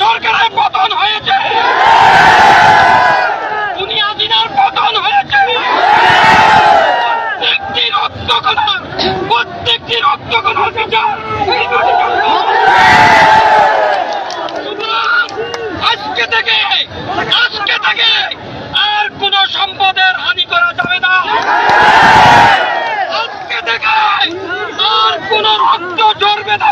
সরকারের পতন হয়েছে। বুনিয়াদিনার পতন হয়েছে। প্রত্যেকটি রক্তকণা, প্রত্যেকটি রক্তকণার বিচার আজকে থেকে আজকে থেকে আর কোন সম্পদের হানি করা যাবে না। আজকে থেকে আর কোন রক্ত জড়বে না।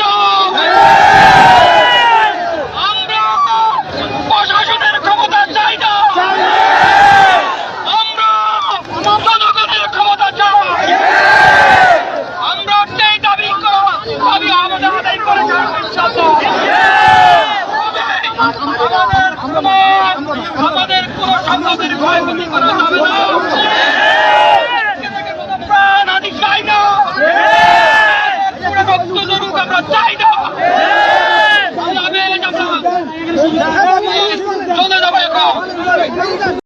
আমাদের কোনো সন্তানের ক্ষয়ক্ষতি করা যাবে না। প্রাণ আদি চাই